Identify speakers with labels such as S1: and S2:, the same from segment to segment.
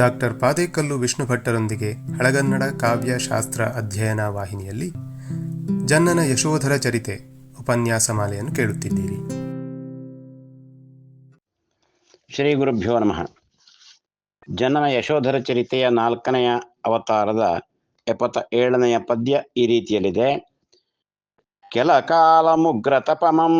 S1: Doctor Padekallu Vishnu ಭಟ್ಟರೊಂದಿಗೆ ಹಳಗನ್ನಡ ಕಾವ್ಯ ಶಾಸ್ತ್ರ ಅಧ್ಯಯನ ವಾಹಿನಿಯಲ್ಲಿ ಜನ್ನನ ಯಶೋಧರ ಚರಿತೆ ಉಪನ್ಯಾಸ ಮಾಲೆಯನ್ನು ಕೇಳುತ್ತಿದ್ದೀರಿ.
S2: ಶ್ರೀ ಗುರುಭ್ಯೋ ನಮಃ. ಜನನ ಯಶೋಧರ ಚರಿತೆಯ ನಾಲ್ಕನೆಯ ಅವತಾರದ ಎಪ್ಪತ್ತ ಏಳನೆಯ ಪದ್ಯ ಈ ರೀತಿಯಲ್ಲಿದೆ. ಕೆಲ ಕಾಲ ಮುಗ್ರ ತಪಮಂ,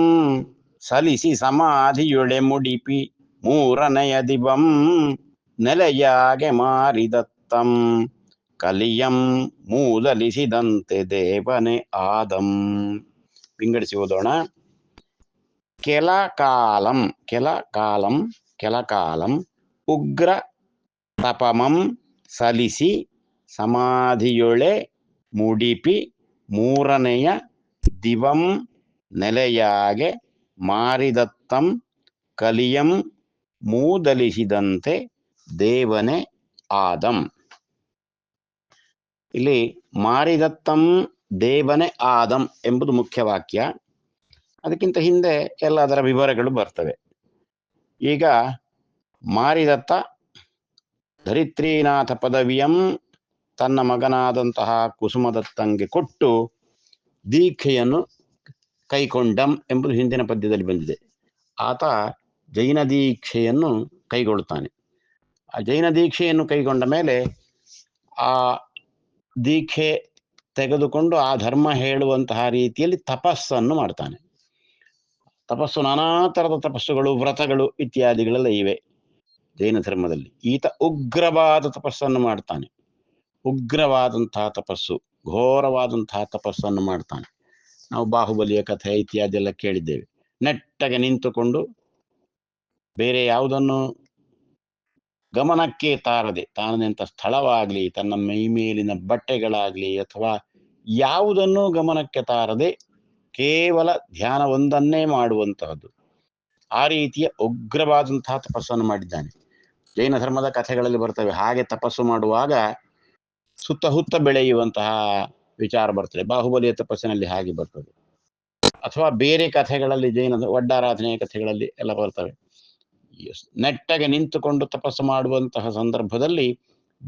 S2: ಸಲಿಸಿ ಸಮಾಧಿಯೊಳೆ ಮುಡಿಪಿ ಮೂರನೆಯ ದಿವಂ ನೆಲೆಯಾಗೆ ಮಾರಿದತ್ತಂ. ಕಲಿಯಂ ಮೂದಲಿಸಿದಂತೆ ದೇವನೆ ಆದಂ. ವಿಂಗಡಿಸಿ ಓದೋಣ. ಕೆಲ ಕಾಲಂ ಕೆಲ ಕಾಲಂ ಕೆಲ ಕಾಲಂ ಉಗ್ರ ತಪಮಂ ಸಲಿಸಿ ಸಮಾಧಿಯೊಳೆ ಮುಡಿಪಿ ಮೂರನೆಯ ದಿವಂ ನೆಲೆಯಾಗೆ ಮಾರಿದತ್ತಂ. ಕಲಿಯಂ ಮೂದಲಿಸಿದಂತೆ ದೇವನೆ ಆದಂ. ಇಲ್ಲಿ ಮಾರಿದತ್ತಂ ದೇವನೆ ಆದಂ ಎಂಬುದು ಮುಖ್ಯ ವಾಕ್ಯ. ಅದಕ್ಕಿಂತ ಹಿಂದೆ ಎಲ್ಲ ಅದರ ವಿವರಗಳು ಬರ್ತವೆ. ಈಗ ಮಾರಿದತ್ತ ಧರಿತ್ರೀನಾಥ ಪದವಿಯಂ ತನ್ನ ಮಗನಾದಂತಹ ಕುಸುಮದತ್ತಂಗೆ ಕೊಟ್ಟು ದೀಕ್ಷೆಯನ್ನು ಕೈಕೊಂಡಂ ಎಂಬುದು ಹಿಂದಿನ ಪದ್ಯದಲ್ಲಿ ಬಂದಿದೆ. ಆತ ಜೈನ ದೀಕ್ಷೆಯನ್ನು ಕೈಗೊಳ್ತಾನೆ ಆ ಜೈನ ದೀಕ್ಷೆಯನ್ನು ಕೈಗೊಂಡ ಮೇಲೆ ಆ ದೀಕ್ಷೆ ತೆಗೆದುಕೊಂಡು ಆ ಧರ್ಮ ಹೇಳುವಂತಹ ರೀತಿಯಲ್ಲಿ ತಪಸ್ಸನ್ನು ಮಾಡ್ತಾನೆ. ತಪಸ್ಸು ನಾನಾ ಥರದ ತಪಸ್ಸುಗಳು, ವ್ರತಗಳು ಇತ್ಯಾದಿಗಳೆಲ್ಲ ಇವೆ. ಜೈನ ಧರ್ಮದಲ್ಲಿ ಈತ ಉಗ್ರವಾದ ತಪಸ್ಸನ್ನು ಮಾಡ್ತಾನೆ. ಉಗ್ರವಾದಂತಹ ತಪಸ್ಸು ಘೋರವಾದಂತಹ ತಪಸ್ಸನ್ನು ಮಾಡ್ತಾನೆ. ನಾವು ಬಾಹುಬಲಿಯ ಕಥೆ ಇತ್ಯಾದಿ ಎಲ್ಲ ಕೇಳಿದ್ದೇವೆ. ನೆಟ್ಟಗೆ ನಿಂತುಕೊಂಡು ಬೇರೆ ಯಾವುದನ್ನು ಗಮನಕ್ಕೆ ತಾರದೆ ತಾನಂತ ಸ್ಥಳವಾಗಲಿ, ತನ್ನ ಮೈ ಮೇಲಿನ ಬಟ್ಟೆಗಳಾಗಲಿ ಅಥವಾ ಯಾವುದನ್ನೂ ಗಮನಕ್ಕೆ ತಾರದೆ ಕೇವಲ ಧ್ಯಾನ ಒಂದನ್ನೇ ಮಾಡುವಂತಹದ್ದು. ಆ ರೀತಿಯ ಉಗ್ರವಾದಂತಹ ತಪಸ್ಸನ್ನು ಮಾಡಿದ್ದಾನೆ. ಜೈನ ಧರ್ಮದ ಕಥೆಗಳಲ್ಲಿ ಬರ್ತವೆ, ಹಾಗೆ ತಪಸ್ಸು ಮಾಡುವಾಗ ಸುತ್ತ ಹುತ್ತ ಬೆಳೆಯುವಂತಹ ವಿಚಾರ ಬರ್ತದೆ, ಬಾಹುಬಲಿಯ ತಪಸ್ಸಿನಲ್ಲಿ ಹಾಗೆ ಬರ್ತದೆ. ಅಥವಾ ಬೇರೆ ಕಥೆಗಳಲ್ಲಿ ಜೈನ ಒಡ್ಡಾರಾಧನೆಯ ಕಥೆಗಳಲ್ಲಿ ಎಲ್ಲ ಬರ್ತವೆ. ನೆಟ್ಟಗೆ ನಿಂತುಕೊಂಡು ತಪಸ್ಸು ಮಾಡುವಂತಹ ಸಂದರ್ಭದಲ್ಲಿ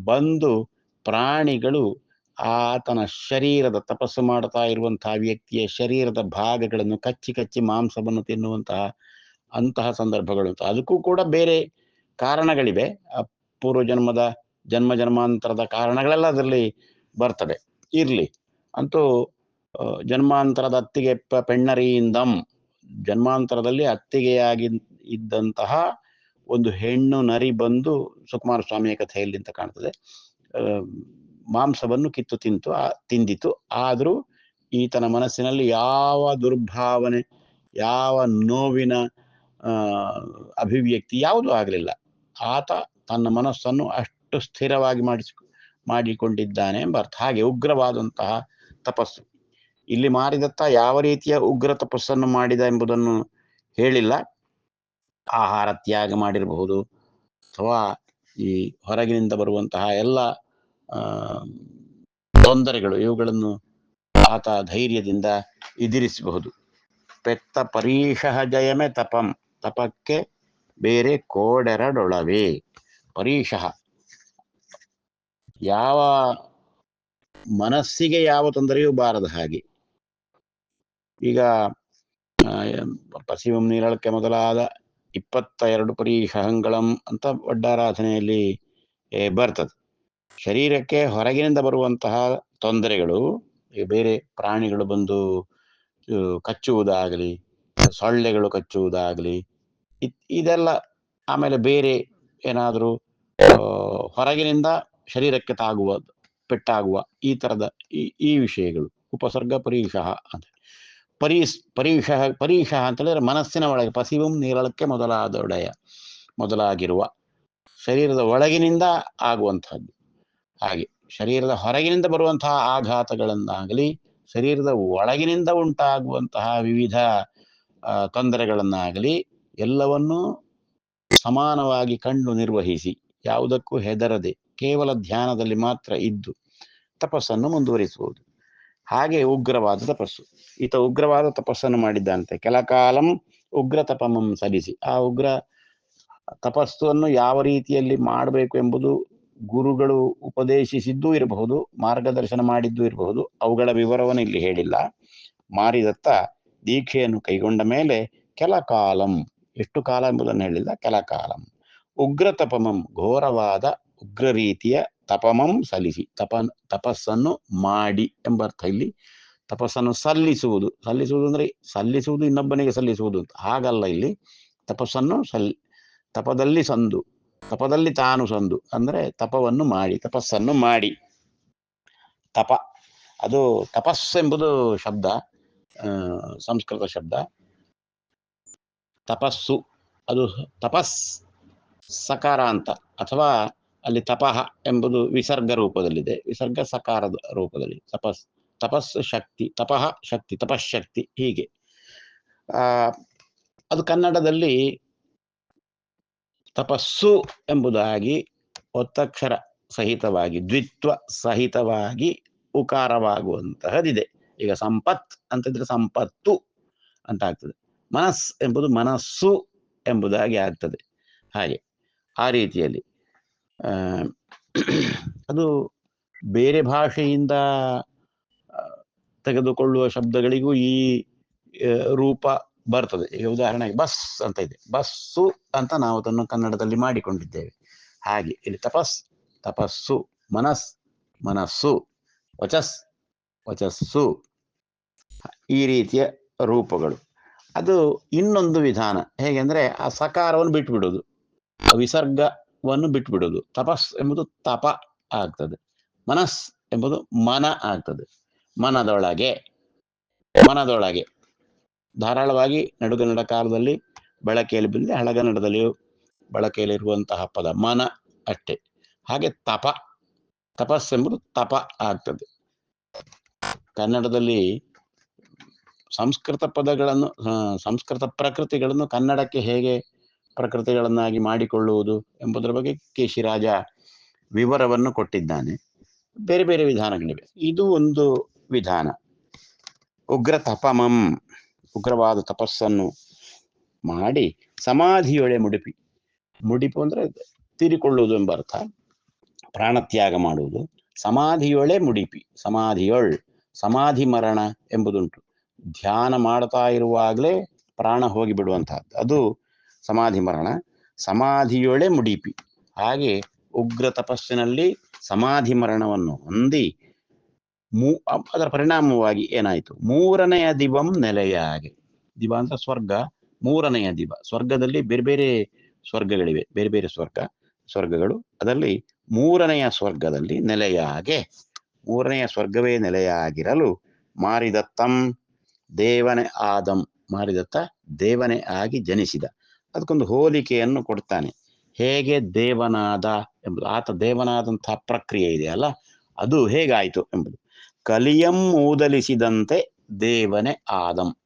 S2: ಬಂದು ಪ್ರಾಣಿಗಳು ಆತನ ಶರೀರದ ತಪಸ್ಸು ಮಾಡ್ತಾ ಇರುವಂತಹ ವ್ಯಕ್ತಿಯ ಶರೀರದ ಭಾಗಗಳನ್ನು ಕಚ್ಚಿ ಕಚ್ಚಿ ಮಾಂಸವನ್ನು ತಿನ್ನುವಂತಹ ಅಂತಹ ಸಂದರ್ಭಗಳು. ಅದಕ್ಕೂ ಕೂಡ ಬೇರೆ ಕಾರಣಗಳಿವೆ. ಪೂರ್ವ ಜನ್ಮದ ಜನ್ಮ ಜನ್ಮಾಂತರದ ಕಾರಣಗಳೆಲ್ಲ ಅದರಲ್ಲಿ ಬರ್ತವೆ. ಇರಲಿ. ಅಂತೂ ಜನ್ಮಾಂತರದ ಅತ್ತಿಗೆ ಪೆಣ್ಣರಿಯಿಂದಂ, ಜನ್ಮಾಂತರದಲ್ಲಿ ಅತ್ತಿಗೆಯಾಗಿ ಇದ್ದಂತಹ ಒಂದು ಹೆಣ್ಣು ನರಿ ಬಂದು ಸುಕುಮಾರ ಸ್ವಾಮಿಯ ಕಥೆಯಲ್ಲಿ ಅಂತ ಕಾಣ್ತದೆ. ಮಾಂಸವನ್ನು ಕಿತ್ತು ತಿಂತು, ಆ, ತಿಂದಿತು. ಆದರೂ ಈತನ ಮನಸ್ಸಿನಲ್ಲಿ ಯಾವ ದುರ್ಭಾವನೆ, ಯಾವ ನೋವಿನ ಅಭಿವ್ಯಕ್ತಿ ಯಾವುದೂ ಆಗಲಿಲ್ಲ. ಆತ ತನ್ನ ಮನಸ್ಸನ್ನು ಅಷ್ಟು ಸ್ಥಿರವಾಗಿ ಮಾಡಿಸಿ, ಮಾಡಿಕೊಂಡಿದ್ದಾನೆ ಎಂಬ ಅರ್ಥ. ಹಾಗೆ ಉಗ್ರವಾದಂತಹ ತಪಸ್ಸು. ಇಲ್ಲಿ ಮಾರಿದತ್ತ ಯಾವ ರೀತಿಯ ಉಗ್ರ ತಪಸ್ಸನ್ನು ಮಾಡಿದ ಎಂಬುದನ್ನು ಹೇಳಿಲ್ಲ. ಆಹಾರ ತ್ಯಾಗ ಮಾಡಿರಬಹುದು ಅಥವಾ ಈ ಹೊರಗಿನಿಂದ ಬರುವಂತಹ ಎಲ್ಲ ತೊಂದರೆಗಳು ಇವುಗಳನ್ನು ಆತ ಧೈರ್ಯದಿಂದ ಎದುರಿಸಬಹುದು. ಪೆತ್ತ ಪರೀಶಃ ಜಯಮೆ ತಪಂ, ತಪಕ್ಕೆ ಬೇರೆ ಕೋಡೆರಡೊಳವೆ. ಪರೀಶಃ ಯಾವ ಮನಸ್ಸಿಗೆ ಯಾವ ತೊಂದರೆಯೂ ಬಾರದ ಹಾಗೆ. ಈಗ ಪಸಿವಂ ನೀರಳಕ್ಕೆ ಮೊದಲಾದ ಇಪ್ಪತ್ತ ಎರಡು ಪರೀಶಹಂಗಳಂ ಅಂತ ಒಡ್ಡಾರಾಧನೆಯಲ್ಲಿ ಬರ್ತದೆ. ಶರೀರಕ್ಕೆ ಹೊರಗಿನಿಂದ ಬರುವಂತಹ ತೊಂದರೆಗಳು ಬೇರೆ ಪ್ರಾಣಿಗಳು ಬಂದು ಕಚ್ಚುವುದಾಗಲಿ, ಸೊಳ್ಳೆಗಳು ಕಚ್ಚುವುದಾಗಲಿ, ಇದ್- ಇದೆಲ್ಲ ಆಮೇಲೆ ಬೇರೆ ಏನಾದರೂ ಹೊರಗಿನಿಂದ ಶರೀರಕ್ಕೆ ತಾಗುವ, ಪೆಟ್ಟಾಗುವ ಈ ತರದ ಈ ಈ ವಿಷಯಗಳು, ಉಪಸರ್ಗ ಪರೀಕ್ಷ ಅಂತ. ಪರೀಸ್ ಪರೀಷ ಪರೀಷ ಅಂತೇಳಿದ್ರೆ ಮನಸ್ಸಿನ ಒಳಗೆ ಪಸಿವಂ ನೀರಳಕ್ಕೆ ಮೊದಲಾದೊಡೆಯ, ಮೊದಲಾಗಿರುವ ಶರೀರದ ಒಳಗಿನಿಂದ ಆಗುವಂತಹದ್ದು ಹಾಗೆ ಶರೀರದ ಹೊರಗಿನಿಂದ ಬರುವಂತಹ ಆಘಾತಗಳನ್ನಾಗಲಿ, ಶರೀರದ ಒಳಗಿನಿಂದ ಉಂಟಾಗುವಂತಹ ವಿವಿಧ ತೊಂದರೆಗಳನ್ನಾಗಲಿ ಎಲ್ಲವನ್ನೂ ಸಮಾನವಾಗಿ ಕಂಡು ನಿರ್ವಹಿಸಿ ಯಾವುದಕ್ಕೂ ಹೆದರದೆ ಕೇವಲ ಧ್ಯಾನದಲ್ಲಿ ಮಾತ್ರ ಇದ್ದು ತಪಸ್ಸನ್ನು ಮುಂದುವರಿಸುವುದು. ಹಾಗೆ ಉಗ್ರವಾದ ತಪಸ್ಸು. ಈತ ಉಗ್ರವಾದ ತಪಸ್ಸನ್ನು ಮಾಡಿದ್ದಂತೆ. ಕೆಲ ಕಾಲಂ ಉಗ್ರ ತಪಮಂ ಸಲ್ಲಿಸಿ ಆ ಉಗ್ರ ತಪಸ್ಸನ್ನು ಯಾವ ರೀತಿಯಲ್ಲಿ ಮಾಡಬೇಕು ಎಂಬುದು ಗುರುಗಳು ಉಪದೇಶಿಸಿದ್ದೂ ಇರಬಹುದು, ಮಾರ್ಗದರ್ಶನ ಮಾಡಿದ್ದೂ ಇರಬಹುದು. ಅವುಗಳ ವಿವರವನ್ನು ಇಲ್ಲಿ ಹೇಳಿಲ್ಲ. ಮಾರಿದತ್ತ ದೀಕ್ಷೆಯನ್ನು ಕೈಗೊಂಡ ಮೇಲೆ ಕೆಲ ಕಾಲಂ ಎಷ್ಟು ಕಾಲ ಎಂಬುದನ್ನು ಹೇಳಿಲ್ಲ ಕೆಲ ಕಾಲಂ ಉಗ್ರ ತಪಮಂ ಘೋರವಾದ ಉಗ್ರ ರೀತಿಯ ತಪಮಂ ಸಲ್ಲಿಸಿ. ತಪ, ತಪಸ್ಸನ್ನು ಮಾಡಿ ಎಂಬ ಅರ್ಥ ಇಲ್ಲಿ. ತಪಸ್ಸನ್ನು ಸಲ್ಲಿಸುವುದು. ಸಲ್ಲಿಸುವುದು ಅಂದ್ರೆ ಸಲ್ಲಿಸುವುದು ಇನ್ನೊಬ್ಬನಿಗೆ ಸಲ್ಲಿಸುವುದು ಅಂತ. ಹಾಗಲ್ಲ ಇಲ್ಲಿ. ತಪಸ್ಸನ್ನು ಸಲ್, ತಪದಲ್ಲಿ ಸಂದು. ತಪದಲ್ಲಿ ತಾನು ಸಂದು. ಅಂದ್ರೆ ತಪವನ್ನು ಮಾಡಿ, ತಪಸ್ಸನ್ನು ಮಾಡಿ. ತಪ, ಅದು ತಪಸ್ಸೆಂಬುದು ಶಬ್ದ. ಸಂಸ್ಕೃತ ಶಬ್ದ. ತಪಸ್ಸು, ಅದು ತಪಸ್, ಸಕಾರ ಅಂತ. ಅಥವಾ ಅಲ್ಲಿ ತಪಃ ಎಂಬುದು ವಿಸರ್ಗ ರೂಪದಲ್ಲಿದೆ. ವಿಸರ್ಗ ಸಕಾರದ ರೂಪದಲ್ಲಿ. ತಪಸ್ ತಪಸ್ಸು ಶಕ್ತಿ ತಪಃ ಶಕ್ತಿ ತಪಶಕ್ತಿ ಹೀಗೆ. ಅದು ಕನ್ನಡದಲ್ಲಿ ತಪಸ್ಸು ಎಂಬುದಾಗಿ ಒತ್ತಕ್ಷರ ಸಹಿತವಾಗಿ, ದ್ವಿತ್ವ ಸಹಿತವಾಗಿ ಉಕಾರವಾಗುವಂತಹದಿದೆ ಈಗ ಸಂಪತ್ ಅಂತಂದ್ರೆ ಸಂಪತ್ತು ಅಂತ ಆಗ್ತದೆ ಮನಸ್ ಎಂಬುದು ಮನಸ್ಸು ಎಂಬುದಾಗಿ ಆಗ್ತದೆ. ಹಾಗೆ ಆ ರೀತಿಯಲ್ಲಿ. ಅದು ಬೇರೆ ಭಾಷೆಯಿಂದ ತೆಗೆದುಕೊಳ್ಳುವ ಶಬ್ದಗಳಿಗೂ ಈ ರೂಪ ಬರ್ತದೆ. ಈಗ ಉದಾಹರಣೆಗೆ ಬಸ್ ಅಂತ ಇದೆ. ಬಸ್ಸು ಅಂತ ನಾವು ಅದನ್ನು ಕನ್ನಡದಲ್ಲಿ ಮಾಡಿಕೊಂಡಿದ್ದೇವೆ. ಹಾಗೆ ಇಲ್ಲಿ ತಪಸ್, ತಪಸ್ಸು, ಮನಸ್, ಮನಸ್ಸು, ವಚಸ್, ವಚಸ್ಸು, ಈ ರೀತಿಯ ರೂಪಗಳು. ಅದು ಇನ್ನೊಂದು ವಿಧಾನ. ಹೇಗೆಂದರೆ ಆ ಸಕಾರವನ್ನು ಆ ವಿಸರ್ಗವನ್ನು ಬಿಟ್ಬಿಡೋದು. ತಪಸ್ ಎಂಬುದು ತಪ ಆಗ್ತದೆ. ಮನಸ್ ಎಂಬುದು ಮನ ಆಗ್ತದೆ. ಮನದೊಳಗೆ ಮನದೊಳಗೆ ಧಾರಾಳವಾಗಿ ನಡುಗನ್ನಡ ಕಾಲದಲ್ಲಿ, ಬಳಕೆಯಲ್ಲಿ ಬಂದರೆ ಹಳಗನ್ನಡದಲ್ಲಿಯೂ ಬಳಕೆಯಲ್ಲಿರುವಂತಹ ಪದ ಮನ ಅಷ್ಟೇ. ಹಾಗೆ ತಪ ತಪಸ್ಸೆಂಬುದು ತಪ ಆಗ್ತದೆ. ಕನ್ನಡದಲ್ಲಿ ಸಂಸ್ಕೃತ ಪದಗಳನ್ನು ಸಂಸ್ಕೃತ ಪ್ರಕೃತಿಗಳನ್ನು ಕನ್ನಡಕ್ಕೆ ಹೇಗೆ ಪ್ರಕೃತಿಗಳನ್ನಾಗಿ ಮಾಡಿಕೊಳ್ಳುವುದು ಎಂಬುದರ ಬಗ್ಗೆ ಕೆ. ಶಿರಾಜ ವಿವರವನ್ನು ಕೊಟ್ಟಿದ್ದಾನೆ. ಬೇರೆ ಬೇರೆ ವಿಧಾನಗಳಿವೆ. ಇದು ಒಂದು ವಿಧಾನ. ಉಗ್ರ ತಪಮಂ, ಉಗ್ರವಾದ ತಪಸ್ಸನ್ನು ಮಾಡಿ ಸಮಾಧಿಯೊಳೆ ಮುಡಿಪಿ. ಮುಡಿಪು ಅಂದ್ರೆ ತೀರಿಕೊಳ್ಳುವುದು ಎಂಬ ಅರ್ಥ. ಪ್ರಾಣತ್ಯಾಗ ಮಾಡುವುದು. ಸಮಾಧಿಯೊಳೆ ಮುಡಿಪಿ. ಸಮಾಧಿಯೊಳ್ ಸಮಾಧಿ ಮರಣ ಎಂಬುದುಂಟು. ಧ್ಯಾನ ಮಾಡ್ತಾ ಇರುವಾಗಲೇ ಪ್ರಾಣ ಹೋಗಿ ಬಿಡುವಂತಹದ್ದು ಅದು ಸಮಾಧಿ ಮರಣ, ಸಮಾಧಿಯೊಳೆ ಮುಡಿಪಿ. ಹಾಗೆ ಉಗ್ರ ತಪಸ್ಸಿನಲ್ಲಿ ಸಮಾಧಿ ಮರಣವನ್ನು ಹೊಂದಿ ಮೂ, ಅದರ ಪರಿಣಾಮವಾಗಿ ಏನಾಯಿತು? ಮೂರನೆಯ ದಿವಂ ನೆಲೆಯಾಗೆ. ದಿವ ಅಂತ ಸ್ವರ್ಗ, ಮೂರನೆಯ ದಿವ. ಸ್ವರ್ಗದಲ್ಲಿ ಬೇರೆ ಬೇರೆ ಸ್ವರ್ಗಗಳಿವೆ, ಬೇರೆ ಬೇರೆ ಸ್ವರ್ಗ, ಸ್ವರ್ಗಗಳು. ಅದರಲ್ಲಿ ಮೂರನೆಯ ಸ್ವರ್ಗದಲ್ಲಿ ನೆಲೆಯಾಗೆ. ಮೂರನೆಯ ಸ್ವರ್ಗವೇ ನೆಲೆಯಾಗಿರಲು ಮಾರಿದತ್ತಂ ದೇವನೇ ಆದಂ. ಮಾರಿದತ್ತ ದೇವನೇ ಆಗಿ ಜನಿಸಿದ. ಅದಕ್ಕೊಂದು ಹೋಲಿಕೆಯನ್ನು ಕೊಡ್ತಾನೆ. ಹೇಗೆ ದೇವನಾದ ಎಂಬುದು, ಆತ ದೇವನಾದಂತಹ ಪ್ರಕ್ರಿಯೆ ಇದೆಯಲ್ಲ ಅದು ಹೇಗಾಯಿತು ಎಂಬುದು. ಕಲಿಯಂ ಮೂದಲಿಸಿದಂತೆ ದೇವನೇ ಆದಂ.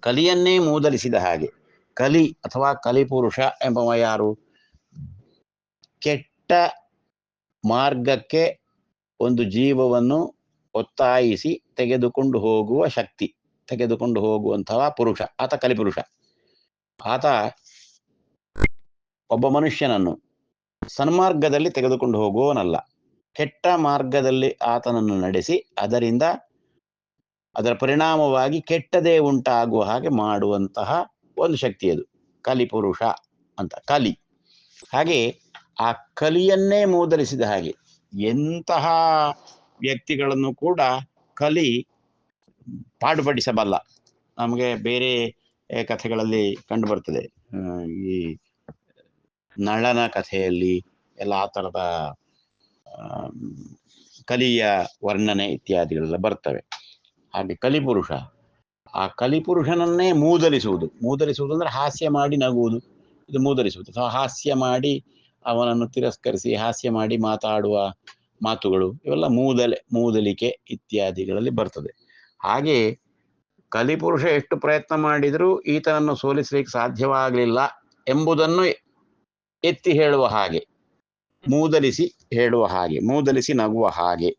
S2: ಕಲಿಯನ್ನೇ ಮೂದಲಿಸಿದ ಹಾಗೆ. ಕಲಿ ಅಥವಾ ಕಲಿಪುರುಷ ಎಂಬವ ಯಾರು? ಕೆಟ್ಟ ಮಾರ್ಗಕ್ಕೆ ಒಂದು ಜೀವವನ್ನು ಒತ್ತಾಯಿಸಿ ತೆಗೆದುಕೊಂಡು ಹೋಗುವ ಶಕ್ತಿ, ತೆಗೆದುಕೊಂಡು ಹೋಗುವಂತಹ ಪುರುಷ, ಆತ ಕಲಿಪುರುಷ. ಆತ ಒಬ್ಬ ಮನುಷ್ಯನನ್ನು ಸನ್ಮಾರ್ಗದಲ್ಲಿ ತೆಗೆದುಕೊಂಡು ಹೋಗುವವನಲ್ಲ. ಕೆಟ್ಟ ಮಾರ್ಗದಲ್ಲಿ ಆತನನ್ನು ನಡೆಸಿ ಅದರಿಂದ ಅದರ ಪರಿಣಾಮವಾಗಿ ಕೆಟ್ಟದೇ ಉಂಟಾಗುವ ಹಾಗೆ ಮಾಡುವಂತಹ ಒಂದು ಶಕ್ತಿ ಅದು. ಕಲಿಪುರುಷ ಅಂತ. ಕಲಿ. ಹಾಗೆ ಆ ಕಲಿಯನ್ನೇ ಮೂದಲಿಸಿದ ಹಾಗೆ ಎಂತಹ ವ್ಯಕ್ತಿಗಳನ್ನು ಕೂಡ ಕಲಿ ಪಾಡುಪಡಿಸಬಲ್ಲ. ನಮಗೆ ಬೇರೆ ಕಥೆಗಳಲ್ಲಿ ಕಂಡು ಬರ್ತದೆ ಆ, ಈ ನಳನ ಕಥೆಯಲ್ಲಿ ಎಲ್ಲ ಆ ಥರದ ಕಲಿಯ ವರ್ಣನೆ ಇತ್ಯಾದಿಗಳೆಲ್ಲ ಬರ್ತವೆ. ಹಾಗೆ ಕಲಿಪುರುಷ ಆ ಕಲಿಪುರುಷನನ್ನೇ ಮೂದಲಿಸುವುದು. ಮೂದಲಿಸುವುದು ಅಂದ್ರೆ ಹಾಸ್ಯ ಮಾಡಿ ನಗುವುದು. ಇದು ಮೂದಲಿಸುವುದು. ಅಥವಾ ಹಾಸ್ಯ ಮಾಡಿ ಅವನನ್ನು ತಿರಸ್ಕರಿಸಿ ಹಾಸ್ಯ ಮಾಡಿ ಮಾತಾಡುವ ಮಾತುಗಳು ಇವೆಲ್ಲ ಮೂದಲೆ ಮೂದಲಿಕೆ ಇತ್ಯಾದಿಗಳಲ್ಲಿ ಬರ್ತದೆ. ಹಾಗೆ ಕಲಿಪುರುಷ ಎಷ್ಟು ಪ್ರಯತ್ನ ಮಾಡಿದರೂ ಈತನನ್ನು ಸೋಲಿಸಲಿಕ್ಕೆ ಸಾಧ್ಯವಾಗಲಿಲ್ಲ ಎಂಬುದನ್ನು ಎತ್ತಿ ಹೇಳುವ ಹಾಗೆ, ಮೂದಲಿಸಿ ಹೇಳುವ ಹಾಗೆ, ಮೂದಲಿಸಿ ನಗುವ ಹಾಗೆ.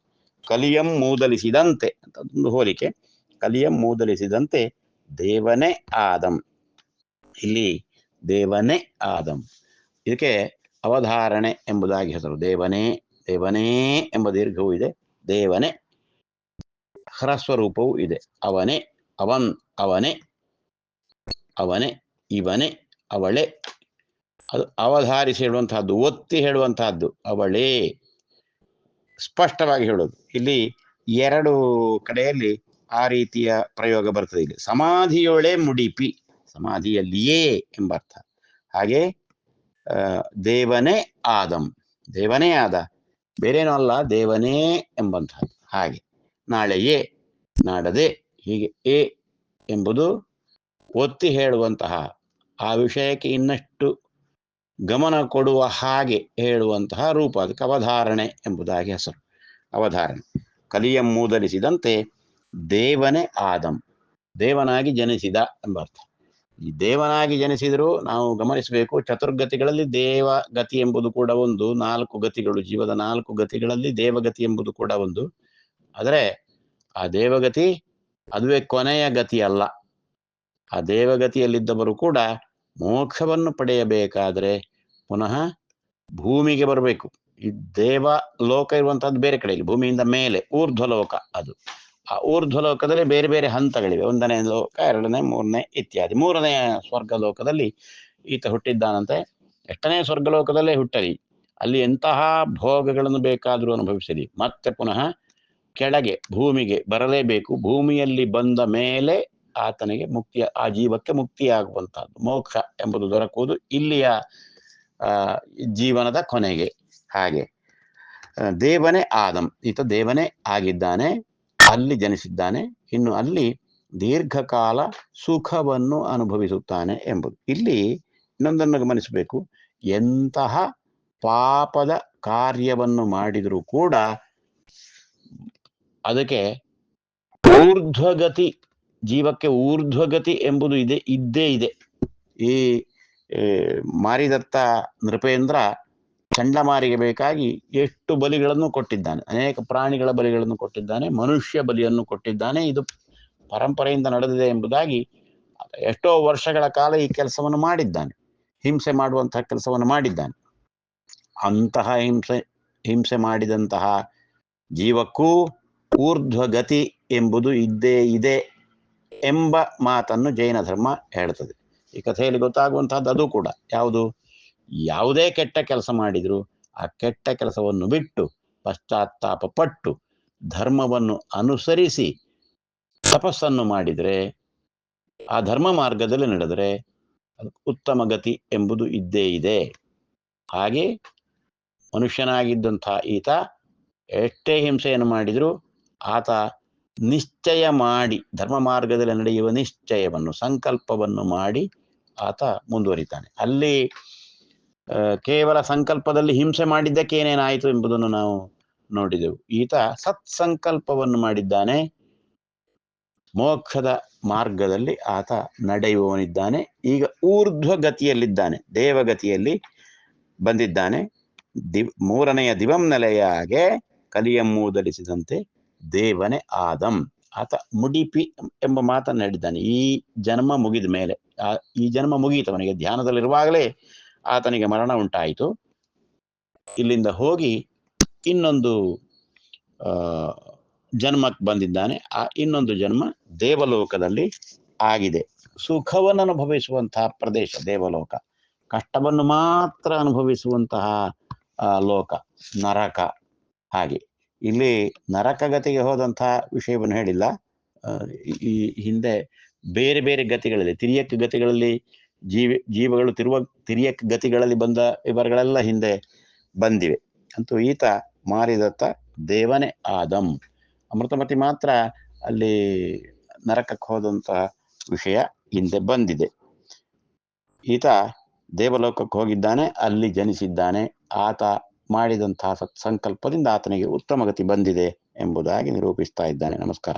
S2: ಕಲಿಯಂ ಮೂದಲಿಸಿದಂತೆ ಅಂತ ಒಂದು ಹೋಲಿಕೆ. ಕಲಿಯಂ ಮೂದಲಿಸಿದಂತೆ ದೇವನೇ ಆದಂ. ಇಲ್ಲಿ ದೇವನೇ ಆದಂ. ಇದಕ್ಕೆ ಅವಧಾರಣೆ ಎಂಬುದಾಗಿ ಹೆಸರು. ದೇವನೇ ದೇವನೇ ಎಂಬ ದೀರ್ಘವೂ ಇದೆ. ದೇವನೇ ಹ್ರಸ್ವರೂಪವೂ ಇದೆ. ಅವನೇ ಅವನ್ ಅವನೇ ಅವನೇ, ಇವನೇ, ಅವಳೆ. ಅದು ಅವಧಾರಿಸಿ ಹೇಳುವಂತಹದ್ದು, ಒತ್ತಿ ಹೇಳುವಂತಹದ್ದು, ಅವಳೇ. ಸ್ಪಷ್ಟವಾಗಿ ಹೇಳೋದು. ಇಲ್ಲಿ ಎರಡು ಕಡೆಯಲ್ಲಿ ಆ ರೀತಿಯ ಪ್ರಯೋಗ ಬರ್ತದೆ. ಇಲ್ಲಿ ಸಮಾಧಿಯೊಳೆ ಮುಡಿಪಿ, ಸಮಾಧಿಯಲ್ಲಿಯೇ ಎಂಬ ಅರ್ಥ. ಹಾಗೆ ದೇವನೇ ಆದಂ. ದೇವನೇ ಆದ. ಬೇರೇನೂ ಅಲ್ಲ, ದೇವನೇ ಎಂಬಂತಹದ್ದು. ಹಾಗೆ, ನಾಳೆಯೇ, ನಾಡದೆ ಹೀಗೆ ಎ ಎಂಬುದು ಒತ್ತಿ ಹೇಳುವಂತಹ, ಆ ವಿಷಯಕ್ಕೆ ಇನ್ನಷ್ಟು ಗಮನ ಕೊಡುವ ಹಾಗೆ ಹೇಳುವಂತಹ ರೂಪ ಅದಕ್ಕೆ ಅವಧಾರಣೆ ಎಂಬುದಾಗಿ ಹೆಸರು. ಅವಧಾರಣೆ. ಕಲಿಯ ಮೂದಲಿಸಿದಂತೆ ದೇವನೇ ಆದಂ. ದೇವನಾಗಿ ಜನಿಸಿದ ಎಂಬರ್ಥ. ಈ ದೇವನಾಗಿ ಜನಿಸಿದರೂ ನಾವು ಗಮನಿಸಬೇಕು, ಚತುರ್ಗತಿಗಳಲ್ಲಿ ದೇವ ಗತಿ ಎಂಬುದು ಕೂಡ ಒಂದು, ನಾಲ್ಕು ಗತಿಗಳು, ಜೀವದ ನಾಲ್ಕು ಗತಿಗಳಲ್ಲಿ ದೇವಗತಿ ಎಂಬುದು ಕೂಡ ಒಂದು. ಆದರೆ ಆ ದೇವಗತಿ ಅದುವೇ ಕೊನೆಯ ಗತಿ ಅಲ್ಲ ಆ ದೇವಗತಿಯಲ್ಲಿದ್ದವರು ಕೂಡ ಮೋಕ್ಷವನ್ನು ಪಡೆಯಬೇಕಾದರೆ ಪುನಃ ಭೂಮಿಗೆ ಬರಬೇಕು. ಈ ದೇವ ಲೋಕ ಇರುವಂತಹದ್ದು ಬೇರೆ ಕಡೆಯಲ್ಲಿ ಭೂಮಿಯಿಂದ ಮೇಲೆ, ಊರ್ಧ್ವಲೋಕ ಅದು. ಆ ಊರ್ಧ್ವಲೋಕದಲ್ಲಿ ಬೇರೆ ಬೇರೆ ಹಂತಗಳಿವೆ. ಒಂದನೇ ಲೋಕ, ಎರಡನೇ, ಮೂರನೇ ಇತ್ಯಾದಿ. ಮೂರನೆಯ ಸ್ವರ್ಗ ಲೋಕದಲ್ಲಿ ಈತ ಹುಟ್ಟಿದ್ದಾನಂತೆ. ಎಷ್ಟನೇ ಸ್ವರ್ಗಲೋಕದಲ್ಲೇ ಹುಟ್ಟಲಿ. ಅಲ್ಲಿ ಎಂತಹ ಭೋಗಗಳನ್ನು ಬೇಕಾದರೂ ಅನುಭವಿಸಲಿ. ಮತ್ತೆ ಪುನಃ ಕೆಳಗೆ ಭೂಮಿಗೆ ಬರಲೇಬೇಕು. ಭೂಮಿಯಲ್ಲಿ ಬಂದ ಮೇಲೆ ಆತನಿಗೆ ಮುಕ್ತಿಯ, ಆ ಜೀವಕ್ಕೆ ಮುಕ್ತಿಯಾಗುವಂತಹದ್ದು ಮೋಕ್ಷ ಎಂಬುದು ದೊರಕುವುದು ಇಲ್ಲಿಯ ಜೀವನದ ಕೊನೆಗೆ. ಹಾಗೆ. ದೇವನೇ ಆದಂ. ಈತ ದೇವನೇ ಆಗಿದ್ದಾನೆ. ಅಲ್ಲಿ ಜನಿಸಿದ್ದಾನೆ. ಇನ್ನು ಅಲ್ಲಿ ದೀರ್ಘಕಾಲ ಸುಖವನ್ನು ಅನುಭವಿಸುತ್ತಾನೆ ಎಂಬುದು. ಇಲ್ಲಿ ಇನ್ನೊಂದನ್ನು ಗಮನಿಸಬೇಕು. ಎಂತಹ ಪಾಪದ ಕಾರ್ಯವನ್ನು ಮಾಡಿದರೂ ಕೂಡ ಅದಕ್ಕೆ ಊರ್ಧ್ವಗತಿ, ಜೀವಕ್ಕೆ ಊರ್ಧ್ವಗತಿ ಎಂಬುದು ಇದೆ, ಇದ್ದೇ ಇದೆ. ಈ ಮಾರಿದತ್ತ ನೃಪೇಂದ್ರ ಚಂಡಮಾರಿಗೆ ಬೇಕಾಗಿ ಎಷ್ಟು ಬಲಿಗಳನ್ನು ಕೊಟ್ಟಿದ್ದಾನೆ. ಅನೇಕ ಪ್ರಾಣಿಗಳ ಬಲಿಗಳನ್ನು ಕೊಟ್ಟಿದ್ದಾನೆ, ಮನುಷ್ಯ ಬಲಿಯನ್ನು ಕೊಟ್ಟಿದ್ದಾನೆ. ಇದು ಪರಂಪರೆಯಿಂದ ನಡೆದಿದೆ ಎಂಬುದಾಗಿ ಎಷ್ಟೋ ವರ್ಷಗಳ ಕಾಲ ಈ ಕೆಲಸವನ್ನು ಮಾಡಿದ್ದಾನೆ. ಹಿಂಸೆ ಮಾಡುವಂತಹ ಕೆಲಸವನ್ನು ಮಾಡಿದ್ದಾನೆ. ಅಂತಹ ಹಿಂಸೆ ಹಿಂಸೆ ಮಾಡಿದಂತಹ ಜೀವಕ್ಕೂ ಊರ್ಧ್ವಗತಿ ಎಂಬುದು ಇದ್ದೇ ಇದೆ ಎಂಬ ಮಾತನ್ನು ಜೈನ ಧರ್ಮ ಹೇಳ್ತದೆ. ಈ ಕಥೆಯಲ್ಲಿ ಗೊತ್ತಾಗುವಂತಹದ್ದು ಅದು ಕೂಡ. ಯಾವುದು? ಯಾವುದೇ ಕೆಟ್ಟ ಕೆಲಸ ಮಾಡಿದ್ರು ಆ ಕೆಟ್ಟ ಕೆಲಸವನ್ನು ಬಿಟ್ಟು, ಪಶ್ಚಾತ್ತಾಪ ಪಟ್ಟು, ಧರ್ಮವನ್ನು ಅನುಸರಿಸಿ ತಪಸ್ಸನ್ನು ಮಾಡಿದರೆ, ಆ ಧರ್ಮ ಮಾರ್ಗದಲ್ಲಿ ನಡೆದರೆ ಉತ್ತಮ ಗತಿ ಎಂಬುದು ಇದ್ದೇ ಇದೆ. ಹಾಗೆ ಮನುಷ್ಯನಾಗಿದ್ದಂಥ ಈತ ಎಷ್ಟೇ ಹಿಂಸೆಯನ್ನು ಮಾಡಿದರೂ ಆತ ನಿಶ್ಚಯ ಮಾಡಿ, ಧರ್ಮ ಮಾರ್ಗದಲ್ಲಿ ನಡೆಯುವ ನಿಶ್ಚಯವನ್ನು, ಸಂಕಲ್ಪವನ್ನು ಮಾಡಿ ಆತ ಮುಂದುವರಿತಾನೆ. ಅಲ್ಲಿ ಕೇವಲ ಸಂಕಲ್ಪದಲ್ಲಿ ಹಿಂಸೆ ಮಾಡಿದ್ದಕ್ಕೆ ಏನೇನಾಯಿತು ಎಂಬುದನ್ನು ನಾವು ನೋಡಿದೆವು. ಈತ ಸತ್ಸಂಕಲ್ಪವನ್ನು ಮಾಡಿದ್ದಾನೆ. ಮೋಕ್ಷದ ಮಾರ್ಗದಲ್ಲಿ ಆತ ನಡೆಯುವವನಿದ್ದಾನೆ. ಈಗ ಊರ್ಧ್ವ ಗತಿಯಲ್ಲಿದ್ದಾನೆ ದೇವಗತಿಯಲ್ಲಿ ಬಂದಿದ್ದಾನೆ. ದಿವ್, ಮೂರನೆಯ ದಿವಂ ನೆಲೆಯಾಗೆ ಕಲಿಯಮ್ಮೂದಲಿಸಿದಂತೆ ದೇವನೇ ಆದಂ. ಆತ ಮುಡಿಪಿ ಎಂಬ ಮಾತನ್ನು ಹೇಳಿದ್ದಾನೆ. ಈ ಜನ್ಮ ಮುಗಿದ ಮೇಲೆ ಈ ಜನ್ಮ ಮುಗಿಯಿತು ಅವನಿಗೆ ಧ್ಯಾನದಲ್ಲಿರುವಾಗಲೇ ಆತನಿಗೆ ಮರಣ ಉಂಟಾಯಿತು. ಇಲ್ಲಿಂದ ಹೋಗಿ ಇನ್ನೊಂದು ಜನ್ಮಕ್ಕೆ ಬಂದಿದ್ದಾನೆ. ಆ ಇನ್ನೊಂದು ಜನ್ಮ ದೇವಲೋಕದಲ್ಲಿ ಆಗಿದೆ. ಸುಖವನ್ನು ಅನುಭವಿಸುವಂತಹ ಪ್ರದೇಶ ದೇವಲೋಕ. ಕಷ್ಟವನ್ನು ಮಾತ್ರ ಅನುಭವಿಸುವಂತಹ ಲೋಕ, ನರಕ ಹಾಗೆ. ಇಲ್ಲಿ ನರಕಗತಿಗೆ ಹೋದಂತಹ ವಿಷಯವನ್ನು ಹೇಳಿಲ್ಲ. ಈ- ಹಿಂದೆ ಬೇರೆ ಬೇರೆ ಗತಿಗಳಲ್ಲಿ ತಿರಿಯಕ್ಕೆ ಗತಿಗಳಲ್ಲಿ ಜೀವಿ, ಜೀವಗಳು ತಿರುವ ತಿರಿಯಕ್ಕೆ ಗತಿಗಳಲ್ಲಿ ಬಂದ ವಿವರಗಳೆಲ್ಲ ಹಿಂದೆ ಬಂದಿವೆ. ಅಂತೂ ಈತ ಮಾರಿದತ್ತ ದೇವನೇ ಆದಂ. ಅಮೃತಮತಿ ಮಾತ್ರ ಅಲ್ಲಿ ನರಕಕ್ಕೆ ಹೋದಂತಹ ವಿಷಯ ಹಿಂದೆ ಬಂದಿದೆ. ಈತ ದೇವಲೋಕಕ್ಕೆ ಹೋಗಿದ್ದಾನೆ, ಅಲ್ಲಿ ಜನಿಸಿದ್ದಾನೆ. ಆತ ಮಾಡಿದಂತಹ ಸತ್ಸಂಕಲ್ಪದಿಂದ ಆತನಿಗೆ ಉತ್ತಮ ಗತಿ ಬಂದಿದೆ ಎಂಬುದಾಗಿ ನಿರೂಪಿಸ್ತಾ ಇದ್ದಾನೆ. ನಮಸ್ಕಾರ.